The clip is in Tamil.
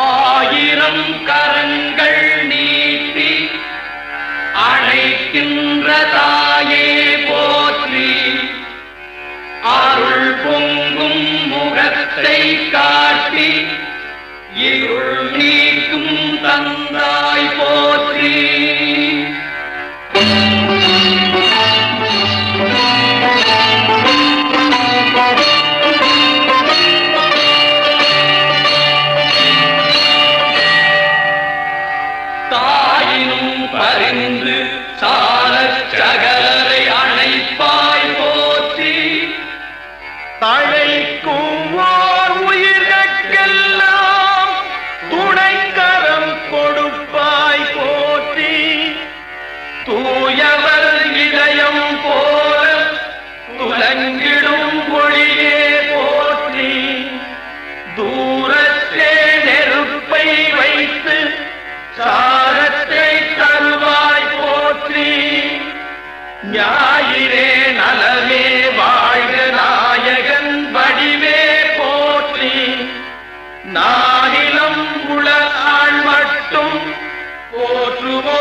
ஆயிரம் கரங்கள் நீ தாயினும் பரிந்து சாரச் சகலரை அணைப்பாய் போற்றி. தழைக்கும் ஓர் துணைக்கரம் கொடுப்பாய் போற்றி. தூயவர் இதயம் போல துலங்கிடும் பொழியே போற்றி. தூரத்தே நெருப்பை வைத்து சா ஞாயிறே நலமே வாழ்க மட்டும் போற்றுவோம்.